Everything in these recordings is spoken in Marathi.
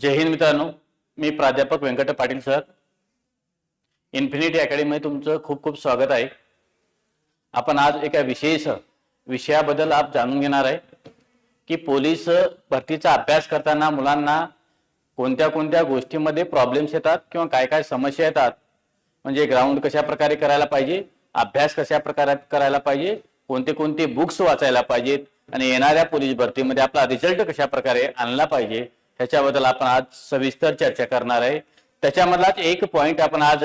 जय हिंद मित्रांनो. मी प्राध्यापक व्यंकट पाटील सर. इन्फिनिटी अकॅडमीमध्ये तुमचं खूप खूप स्वागत आहे. आपण आज एका विशेष विषयाबद्दल आप जाणून घेणार आहे की पोलीस भरतीचा अभ्यास करताना मुलांना कोणत्या कोणत्या गोष्टीमध्ये प्रॉब्लेम्स येतात किंवा काय काय समस्या येतात. म्हणजे ग्राउंड कशा प्रकारे करायला पाहिजे अभ्यास कशा प्रकारे करायला पाहिजे कोणते कोणते बुक्स वाचायला पाहिजेत आणि येणाऱ्या पोलीस भरतीमध्ये आपला रिझल्ट कशा प्रकारे आणला पाहिजे ह्याच्याबद्दल आपण आज सविस्तर चर्चा करणार आहे. त्याच्यामधलाच एक पॉइंट आपण आज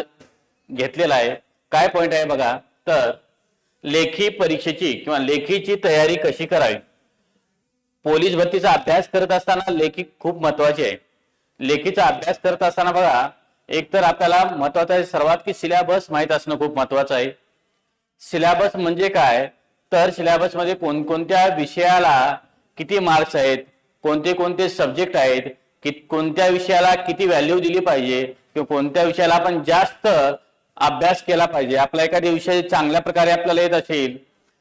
घेतलेला आहे. काय पॉइंट आहे बघा? तर लेखी परीक्षेची किंवा लेखीची तयारी कशी करावी? पोलीस भरतीचा अभ्यास करत असताना लेखी खूप महत्वाची आहे. लेखीचा अभ्यास करत असताना बघा एक तर आपल्याला महत्वाचं आहे सर्वात की सिलेबस माहीत असणं खूप महत्वाचं आहे. सिलेबस म्हणजे काय? तर सिलॅबसमध्ये कोणकोणत्या विषयाला किती मार्क्स आहेत? कोणते कोणते सब्जेक्ट आहेत की कोणत्या विषयाला किती व्हॅल्यू दिली पाहिजे किंवा कोणत्या विषयाला आपण जास्त अभ्यास केला पाहिजे. आपला एखादी विषय चांगल्या प्रकारे आपल्याला येत असेल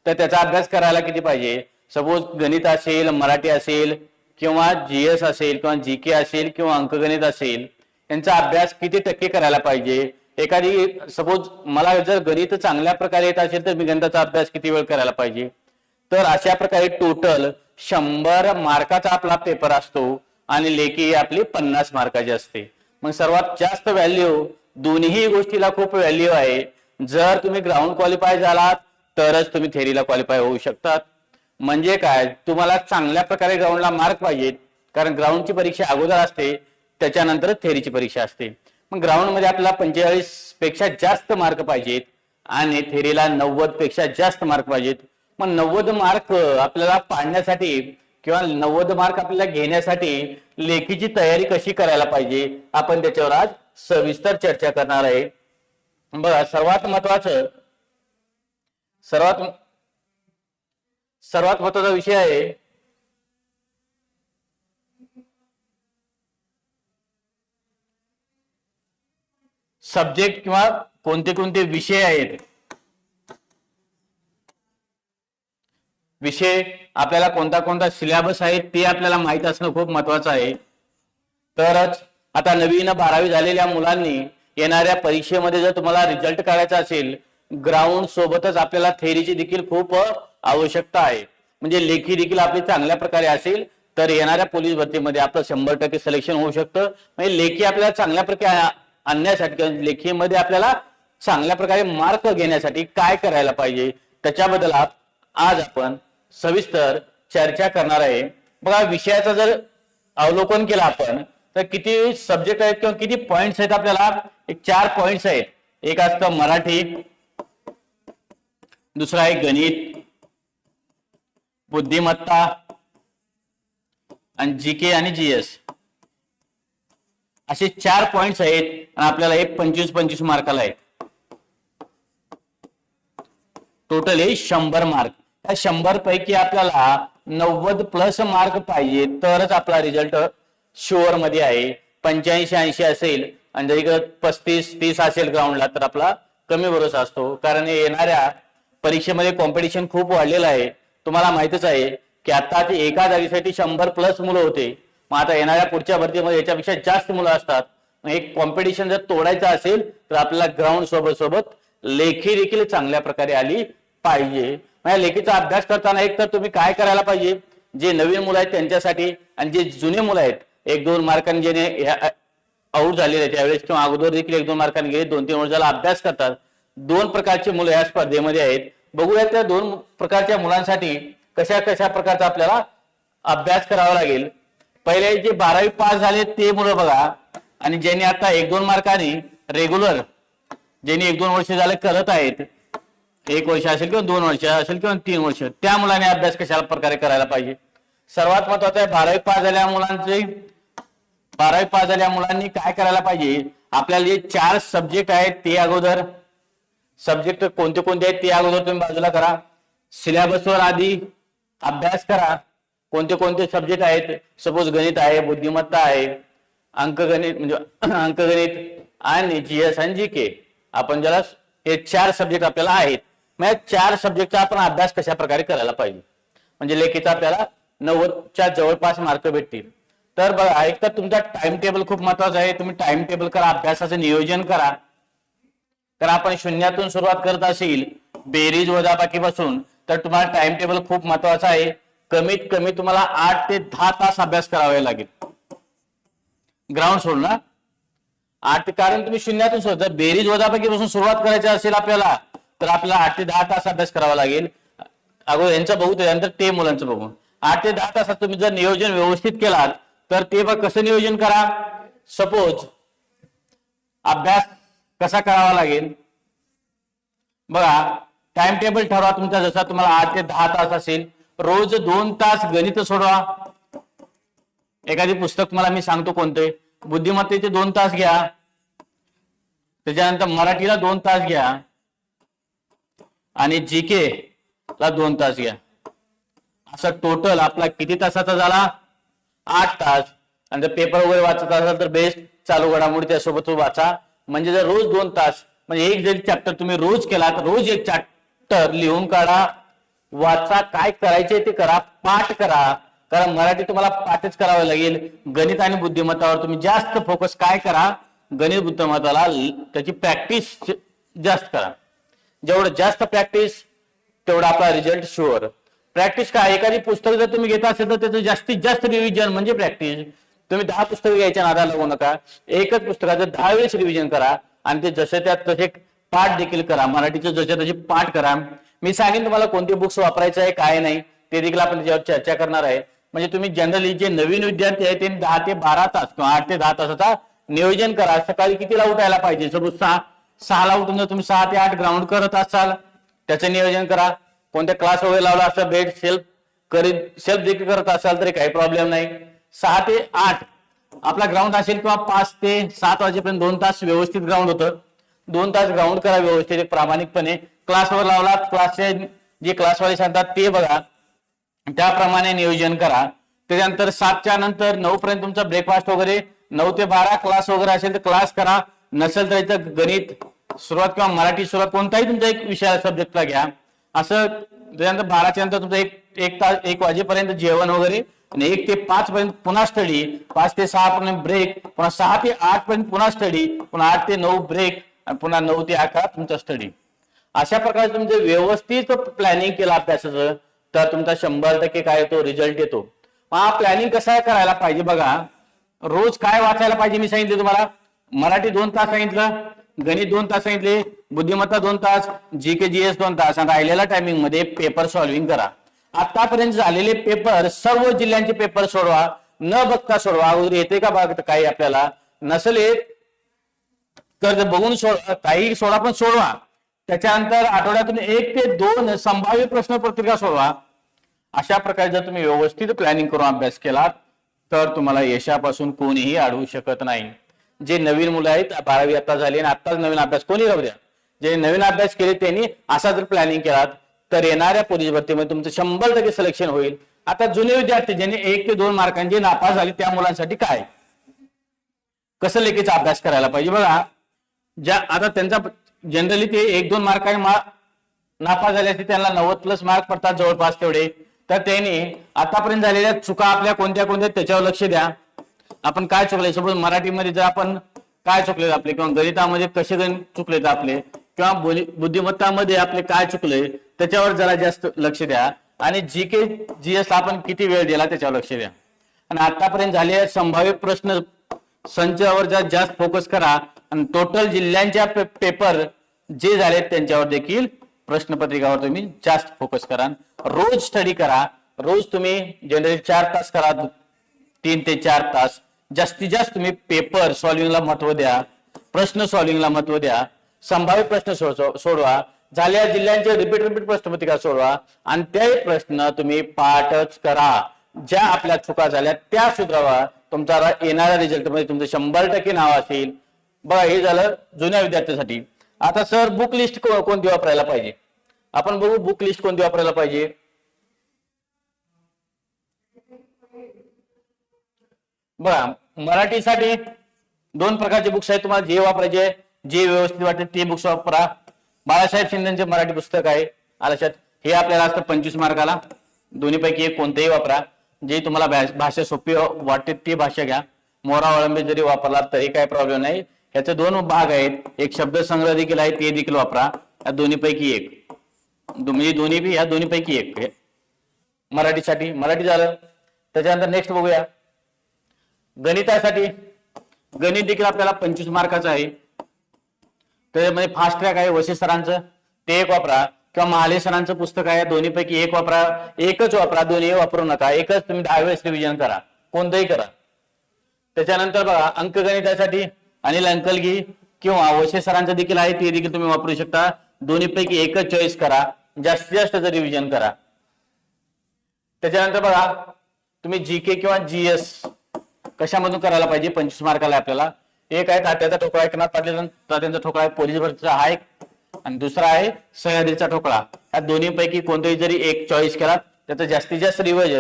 तर त्याचा अभ्यास करायला किती पाहिजे? सपोज गणित असेल मराठी असेल किंवा जी एस असेल किंवा जी के असेल किंवा अंकगणित असेल यांचा अभ्यास किती टक्के करायला पाहिजे? एखादी सपोज मला जर गणित चांगल्या प्रकारे येत असेल तर मी गणिताचा अभ्यास किती वेळ करायला पाहिजे? तर अशा प्रकारे टोटल शंभर मार्काचा आपला पेपर असतो आणि लेखी ही आपली पन्नास मार्काची असते. मग सर्वात जास्त व्हॅल्यू दोन्ही गोष्टीला खूप व्हॅल्यू आहे. जर तुम्ही ग्राउंड क्वालिफाय झालात तरच तुम्ही थेरीला क्वालिफाय होऊ शकतात. म्हणजे काय? तुम्हाला चांगल्या प्रकारे ग्राउंडला मार्क पाहिजेत. कारण ग्राउंडची परीक्षा अगोदर असते त्याच्यानंतर थेरीची परीक्षा असते. मग ग्राउंडमध्ये आपल्याला पंचेचाळीसपेक्षा जास्त मार्क पाहिजेत आणि थेरीला नव्वदपेक्षा जास्त मार्क पाहिजेत. मग नव्वद मार्क आपल्याला पाडण्यासाठी किंवा नव्वद मार्क आपल्याला घेण्यासाठी लेखीची तयारी कशी करायला पाहिजे? आपण त्याच्यावर आज सविस्तर चर्चा करणार आहे. बघा सर्वात महत्वाचं सर्वात सर्वात महत्त्वाचा विषय आहे सब्जेक्ट किंवा कोणते कोणते विषय आहेत? विषय आपल्याला कोणता कोणता सिलेबस आहे ते आपल्याला माहीत असणं खूप महत्वाचं आहे. तरच आता नवीन बारावी झालेल्या मुलांनी येणाऱ्या परीक्षेमध्ये जर तुम्हाला रिझल्ट काढायचा असेल ग्राउंड सोबतच आपल्याला थेरीची देखील खूप आवश्यकता आहे. म्हणजे लेखी देखील आपली चांगल्या प्रकारे असेल तर येणाऱ्या पोलीस भरतीमध्ये आपलं शंभर टक्के सिलेक्शन होऊ शकतं. म्हणजे लेखी आपल्याला चांगल्या प्रकारे आणण्यासाठी लेखीमध्ये आपल्याला चांगल्या प्रकारे मार्क घेण्यासाठी काय करायला पाहिजे त्याच्याबद्दल आज आपण सविस्तर चर्चा करणार आहे. बघा विषयाचं जर अवलोकन केलं आपण तर किती सब्जेक्ट आहेत किंवा किती पॉइंट्स आहेत आपल्याला? एक चार पॉइंट्स आहेत. एक असतं मराठी दुसरं आहे गणित बुद्धिमत्ता आणि जी के आणि जीएस असे चार पॉइंट्स आहेत आणि आपल्याला एक पंचवीस पंचवीस मार्काला आहेत. टोटल हे शंभर मार्क. त्या शंभर पैकी आपल्याला नव्वद प्लस मार्क पाहिजे तरच आपला रिझल्ट शुअरमध्ये आहे. पंच्याऐंशी ऐंशी असेल आणि जरी इकडे पस्तीस तीस असेल ग्राउंडला तर आपला कमी भरोसा असतो. कारण येणाऱ्या परीक्षेमध्ये कॉम्पिटिशन खूप वाढलेलं आहे. तुम्हाला माहितच आहे की आता एका जागेसाठी शंभर प्लस मुलं होते. मग आता येणाऱ्या पुढच्या भरतीमध्ये याच्यापेक्षा जास्त मुलं असतात. एक कॉम्पिटिशन जर तोडायचं असेल तर आपल्याला ग्राउंड सोबत सोबत लेखी देखील चांगल्या प्रकारे आली पाहिजे. म्हणजे लेखीचा अभ्यास करताना एक तर तुम्ही काय करायला पाहिजे? जे नवीन मुलं आहेत त्यांच्यासाठी आणि जे जुने मुलं आहेत एक दोन मार्कांनी जेणे आऊट झालेले आहेत त्यावेळेस किंवा अगोदर देखील एक दोन मार्कांनी गेले दोन तीन वर्षाला अभ्यास करतात. दोन प्रकारची मुलं या स्पर्धेमध्ये आहेत. बघूया त्या दोन प्रकारच्या मुलांसाठी कशा कशा प्रकारचा आपल्याला अभ्यास करावा लागेल. पहिले जे बारावी पास झाले ते मुलं बघा. आणि ज्यांनी आता एक दोन मार्कांनी रेग्युलर ज्यांनी एक दोन वर्ष झाले करत आहेत एक वर्ष असेल किंवा दोन वर्ष असेल किंवा तीन वर्ष त्या मुलाने अभ्यास कशा प्रकारे करायला पाहिजे? सर्वात महत्वाचं आहे बारावी पास झाल्या मुलांचे बारावी पास झाल्या मुलांनी काय करायला पाहिजे? आपल्याला जे चार सब्जेक्ट आहेत ते अगोदर सब्जेक्ट कोणते कोणते आहेत ते अगोदर तुम्ही बाजूला करा. सिलेबसवर आधी अभ्यास करा. कोणते कोणते सब्जेक्ट आहेत? सपोज गणित आहे बुद्धिमत्ता आहे अंकगणित म्हणजे अंकगणित आणि जीएस आणि जी के आपण ज्याला हे चार सब्जेक्ट आपल्याला आहेत म्हणजे चार सब्जेक्टचा आपण अभ्यास कशा प्रकारे करायला पाहिजे? म्हणजे लेखीचा आपल्याला नव्वदच्या जवळपास मार्क भेटतील. तर बघा एक तर तुमचा टाइम टेबल खूप महत्त्वाचा आहे. तुम्ही टाइम टेबल करा अभ्यासाचं नियोजन करा. तर आपण शून्यातून सुरुवात करत असेल बेरीज वजाबाकीपासून तर तुम्हाला टाइम टेबल खूप महत्त्वाचा आहे. कमीत कमी तुम्हाला आठ ते दहा तास अभ्यास करावे लागेल. ग्राउंड सोडून आठ ते कारण तुम्ही शून्यातून सुरुवात जर बेरीज वजाबाकीपासून सुरुवात करायची असेल आपल्याला तर आपल्याला आठ ते दहा तास अभ्यास करावा लागेल. अगोदर यांचं बघू त्यानंतर ते मुलांचं बघू. आठ ते दहा तासात तुम्ही जर नियोजन व्यवस्थित केलात तर ते बघ कसं नियोजन करा. सपोज अभ्यास कसा करावा लागेल? बघा टाइम टेबल ठरवा तुमचा जसा तुम्हाला आठ ते दहा तास असेल. रोज दोन तास गणित सोडवा. एखादी पुस्तक मला मी सांगतो कोणते बुद्धिमत्तेचे दोन तास घ्या. त्याच्यानंतर मराठीला दोन तास घ्या. आणि जी के ला दोन तास घ्या. असं टोटल आपला किती तासाचा झाला? आठ तास. आणि जर पेपर वगैरे वाचत असाल तर बेस्ट चालू घडामोडी त्यासोबत वाचा. म्हणजे जर रोज दोन तास म्हणजे एक जरी चॅप्टर तुम्ही रोज केला तर रोज एक चॅप्टर लिहून काढा. वाचा काय करायचे ते करा. पाठ करा. कारण मराठी तुम्हाला पाठच करावं लागेल. गणित आणि बुद्धिमत्तावर तुम्ही जास्त फोकस काय करा? गणित बुद्धिमत्ताला त्याची प्रॅक्टिस जास्त करा. जेवढं जास्त प्रॅक्टिस तेवढा आपला रिझल्ट शुअर प्रॅक्टिस काय? एखादी पुस्तक जर तुम्ही घेत असेल तर त्याचं जास्तीत जास्त रिव्हिजन म्हणजे प्रॅक्टिस तुम्ही दहा पुस्तकं घ्यायच्या नादाला लागू नका. एकच पुस्तकाचं दहा वेळेस रिव्हिजन करा आणि ते जसे त्यात तसे पाठ देखील करा. मराठीचे जसे तसे पाठ करा. मी सांगेन तुम्हाला कोणते बुक्स वापरायचं आहे काय नाही ते देखील आपण त्याच्यावर चर्चा करणार आहे. म्हणजे तुम्ही जनरली जे नवीन विद्यार्थी आहेत ते दहा ते बारा तास किंवा आठ ते दहा तासाचा नियोजन करा. सकाळी कितीला उठायला पाहिजे? सपोज सहा सहाला उठून जर तुम्ही सहा ते आठ ग्राउंड करत असाल त्याचं नियोजन करा. कोणत्या क्लास वगैरे लावला असं बेड सेल्फ करीत सेल्फ देखील करत असाल तरी काही प्रॉब्लेम नाही. सहा ते आठ. आपला ग्राउंड असेल किंवा पाच ते सात वाजेपर्यंत दोन तास व्यवस्थित ग्राउंड होतं. दोन तास ग्राउंड करा व्यवस्थित प्रामाणिकपणे. क्लासवर लावला क्लासचे जे क्लासवाले सांगतात ते बघा. त्याप्रमाणे नियोजन करा. त्याच्यानंतर सातच्या नंतर नऊ पर्यंत तुमचा ब्रेकफास्ट वगैरे नऊ ते बारा क्लास वगैरे असेल तर क्लास करा. नसेल तर इथं गणित सुरुवात किंवा मराठी सुरुवात कोणताही तुमचा एक विषय सब्जेक्टला घ्या. असं त्याच्यानंतर बाराच्या नंतर तुमचं एक एक तास एक वाजेपर्यंत जेवण वगैरे आणि एक ते पाच पर्यंत पुन्हा स्टडी पाच ते सहा पर्यंत ब्रेक पुन्हा सहा ते आठ पर्यंत पुन्हा स्टडी पुन्हा आठ ते नऊ ब्रेक आणि पुन्हा नऊ ते अकरा तुमचा स्टडी अशा प्रकारे तुमचं व्यवस्थित प्लॅनिंग केलं अभ्यासाचं तर तुमचा शंभर टक्के काय येतो? रिझल्ट येतो. हा प्लॅनिंग कसा करायला पाहिजे बघा. रोज काय वाचायला पाहिजे मी सांगितले तुम्हाला? मराठी दोन तास सांगितलं गणित दोन तास सांगितले बुद्धिमत्ता दोन तास जी के जी एस दोन तास. आणि राहिलेल्या टायमिंगमध्ये पेपर सॉल्व्हिंग करा. आतापर्यंत झालेले पेपर सर्व जिल्ह्यांचे पेपर सोडवा न बघता सोडवा. अगोदर येते का बघ काही आपल्याला? नसले तर बघून सोड काही सोडा पण सोडवा. त्याच्यानंतर आठवड्यातून एक ते दोन संभाव्य प्रश्न पत्रिका सोडवा. अशा प्रकारे जर तुम्ही व्यवस्थित प्लॅनिंग करून अभ्यास केलात तर तुम्हाला यशापासून कोणीही अडवू शकत नाही. जे नवीन मुलं आहेत बारावी आता झाली आणि आत्ताच नवीन अभ्यास कोणी राहू द्या. जे नवीन अभ्यास केले त्यांनी असा जर प्लॅनिंग केलात तर येणाऱ्या पोलीस भरतीमध्ये तुमचं शंभर टक्के सिलेक्शन होईल. आता जुने विद्यार्थी ज्यांनी एक ते दोन मार्कांची नापास झाली त्या मुलांसाठी काय? कसं लेखीचा अभ्यास करायला पाहिजे? बघा ज्या आता त्यांचा जनरली ते एक दोन मार्काने मा नापास झाले असते त्यांना नव्वद प्लस मार्क पडतात जवळपास तेवढे. तर त्यांनी आतापर्यंत झालेल्या चुका आपल्या कोणत्या कोणत्या त्याच्यावर लक्ष द्या. आपण काय चुकले सपोज मराठीमध्ये जर आपण काय चुकले आपले किंवा गणितामध्ये कसे गणित चुकलेत आपले किंवा बुद्धिमत्तामध्ये आपले काय चुकले त्याच्यावर जरा जास्त लक्ष द्या. आणि जी के जी एस आपण किती वेळ दिला त्याच्यावर लक्ष द्या. आणि आतापर्यंत झाले संभाव्य प्रश्न संचावर जरा जास्त फोकस करा. आणि टोटल जिल्ह्यांच्या पे- पेपर जे झालेत त्यांच्यावर देखील प्रश्नपत्रिकावर तुम्ही जास्त फोकस करा. रोज स्टडी करा. रोज तुम्ही जनरली चार तास करा. तीन ते चार तास. जास्तीत जास्त तुम्ही पेपर सॉल्विंगला महत्त्व द्या प्रश्न सॉल्विंगला महत्त्व द्या संभाव्य प्रश्न सोडवा झाल्या जिल्ह्यांचे रिपीट रिपीट प्रश्नपत्रिका सोडवा आणि ते प्रश्न तुम्ही पाठच करा. ज्या आपल्या चुका झाल्या त्या सुधारवा. तुमचा येणाऱ्या रिझल्टमध्ये तुमचं शंभर टक्के नाव असेल. बघा हे झालं जुन्या विद्यार्थ्यांसाठी. आता सर बुक लिस्ट कोणती वापरायला पाहिजे? आपण बघू बुक लिस्ट कोणती वापरायला पाहिजे? बघा मराठीसाठी दोन प्रकारचे बुक्स आहेत. तुम्हाला जे वापरायचे जे व्यवस्थित वाटते ते बुक्स वापरा. बाळासाहेब शिंदेचे मराठी पुस्तक आहे. आलाशात हे आपल्याला असतं पंचवीस मार्काला. दोन्हीपैकी एक कोणतेही वापरा. जे तुम्हाला भाषा सोपी वाटते ती भाषा घ्या. मोरा जरी वापरला तरी काही प्रॉब्लेम नाही. ह्याचे दोन भाग आहेत. एक शब्दसंग्रह देखील आहे ते देखील वापरा. या दोन्हीपैकी एक. म्हणजे दोन्ही बी ह्या दोन्हीपैकी एक. मराठीसाठी. मराठी झालं. त्याच्यानंतर नेक्स्ट बघूया. गणितासाठी. गणित देखील आपल्याला पंचवीस मार्काचं आहे. त्याच्यामध्ये फास्ट ट्रॅक आहे वशिष्ठ सरांचं. ते एक वापरा. किंवा महाले सरांचं पुस्तक आहे. दोन्हीपैकी एक वापरा. एकच वापरा. दोन्ही वापरू नका. एकच तुम्ही दहा वेळेस रिव्हिजन करा. कोणतंही करा. त्याच्यानंतर बघा अंकगणितासाठी अनिल अंकलगी किंवा वशे सरांचं देखील आहे. ते देखील तुम्ही वापरू शकता. दोन्हीपैकी एकच चॉईस करा. जास्तीत जास्त रिव्हिजन करा. त्याच्यानंतर बघा तुम्ही जी के किंवा जीएस कशामधून करायला पाहिजे? पंचवीस मार्काला आपल्याला. एक आहे तात्याचा ठोकळा एकनाथ पाटील तात्यांचा ठोकळा आहे पोलीस भरतीचा हा एक. आणि दुसरा आहे सह्याद्रीचा ठोकळा. या दोन्हीपैकी कोणताही जरी एक चॉईस केला त्याचं जास्तीत जास्त रिवाज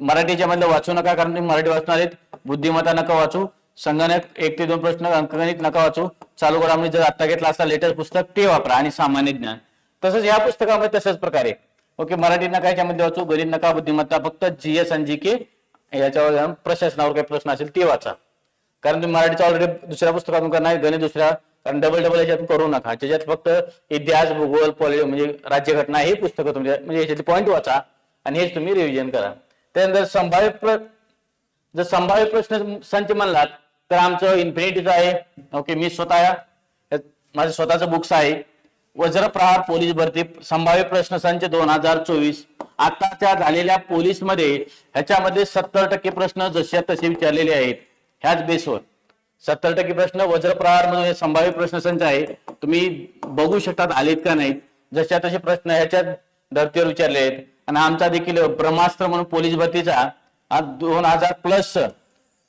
मराठीच्या मधलं वाचू नका कारण तुम्ही मराठी वाचणार आहेत. बुद्धिमत्ता नका वाचू. संगणक एक ते दोन प्रश्न अंकगणित नका वाचू. चालू घडामोडी म्हणजे जर आता घेतला असता लेटेस्ट पुस्तक ते वापरा आणि सामान्य ज्ञान. तसंच या पुस्तकामध्ये तसंच प्रकारे. ओके मराठी नका याच्यामध्ये वाचू गणित नका बुद्धिमत्ता फक्त जीएस आणि जी के. याच्यावर जाऊन प्रशासनावर काही प्रश्न असेल ते वाचा. कारण तुम्ही मराठीचा ऑलरेडी दुसऱ्या पुस्तकातून करणार गणित दुसऱ्या कारण डबल डबल याच्यातून करू नका. त्याच्यात फक्त इतिहास भूगोल पॉलि म्हणजे राज्यघटना हे पुस्तकं तुमच्या म्हणजे याच्यातले पॉईंट वाचा आणि हेच तुम्ही रिव्हिजन करा. त्यानंतर संभाव्य प्र जर संभाव्य प्रश्न संच म्हणलात तर आमचं इन्फिनिटीचं आहे. ओके मी स्वतः यात- माझं स्वतःचं बुक्स आहे. वज्रप्रहार पोलीस भरती संभाव्य प्रश्न संच दोन हजार चोवीस. आताच्या झालेल्या पोलीसमध्ये ह्याच्यामध्ये सत्तर टक्के प्रश्न जसे तसे विचारलेले आहेत. ह्याच बेसवर सत्तर टक्के प्रश्न वज्रप्रहार म्हणून हे संभाव्य प्रश्न संच आहे. तुम्ही बघू शकतात आलेत का नाहीत. जशा तसे प्रश्न ह्याच्यात धर्तीवर विचारले आहेत. आणि आमचा देखील ब्रह्मास्त्र म्हणून पोलीस भरतीचा हा दोन हजार प्लस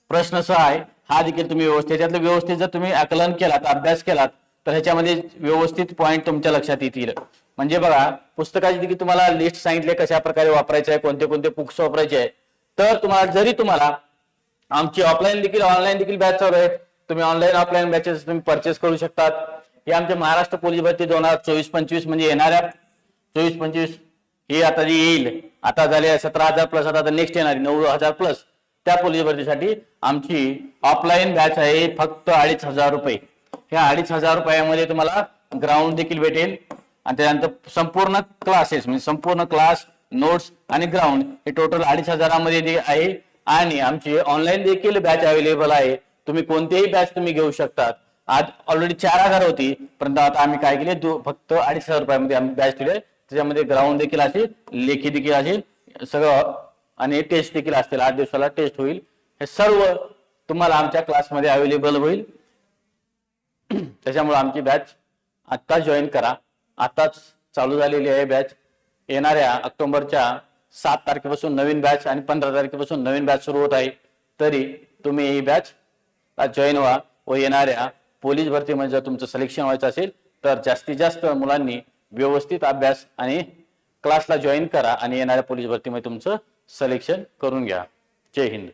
प्रश्नसह आहे. हा देखील तुम्ही व्यवस्थित त्याच्यातलं व्यवस्थित जर तुम्ही आकलन केलात अभ्यास केलात. तर ह्याच्यामध्ये व्यवस्थित पॉईंट तुमच्या लक्षात येतील. म्हणजे बघा पुस्तकाची देखील तुम्हाला लिस्ट सांगितले कशा प्रकारे वापरायचे आहे कोणते कोणते बुक्स वापरायचे आहे तर तुम्हाला जरी तुम्हाला आमची ऑफलाईन देखील ऑनलाईन देखील बॅच चालू आहेत. तुम्ही ऑनलाईन ऑफलाईन बॅचेस तुम्ही परचेस करू शकतात. हे आमच्या महाराष्ट्र पोलीस भरती दोन हजार चोवीस पंचवीस म्हणजे येणाऱ्या चोवीस पंचवीस ही आता जी येईल आता झाले सतरा हजार प्लस आता नेक्स्ट येणारी नऊ हजार प्लस त्या पोलीस भरतीसाठी आमची ऑफलाईन बॅच आहे फक्त अडीच हजार रुपये. ह्या अडीच हजार रुपयामध्ये तुम्हाला ग्राउंड देखील भेटेल. आणि त्यानंतर संपूर्ण क्लासेस म्हणजे संपूर्ण क्लास नोट्स आणि ग्राउंड हे टोटल अडीच हजारामध्ये आहे. आणि आमची ऑनलाईन देखील बॅच अवेलेबल आहे. तुम्ही कोणतेही बॅच तुम्ही घेऊ शकतात. आज ऑलरेडी चार हजार होती परंतु आता आम्ही काय केले फक्त अडीच हजार रुपयामध्ये आम्ही बॅच दिले. त्याच्यामध्ये ग्राउंड देखील असेल लेखी देखील असेल सगळं आणि टेस्ट देखील असतील. आठ दिवसाला टेस्ट होईल. हे सर्व तुम्हाला आमच्या क्लासमध्ये अवेलेबल होईल. त्याच्यामुळे आमची बॅच आत्ताच जॉईन करा. आताच चालू झालेली आहे बॅच येणाऱ्या ऑक्टोबरच्या सात तारखेपासून नवीन बॅच आणि पंधरा तारखेपासून नवीन बॅच सुरू होत आहे. तरी तुम्ही ही बॅच जॉईन व्हा व येणाऱ्या पोलीस भरतीमध्ये जर तुमचं सिलेक्शन व्हायचं असेल तर जास्तीत जास्त मुलांनी व्यवस्थित अभ्यास आणि क्लासला जॉईन करा आणि येणाऱ्या पोलीस भरतीमध्ये तुमचं सिलेक्शन करून घ्या. जय हिंद.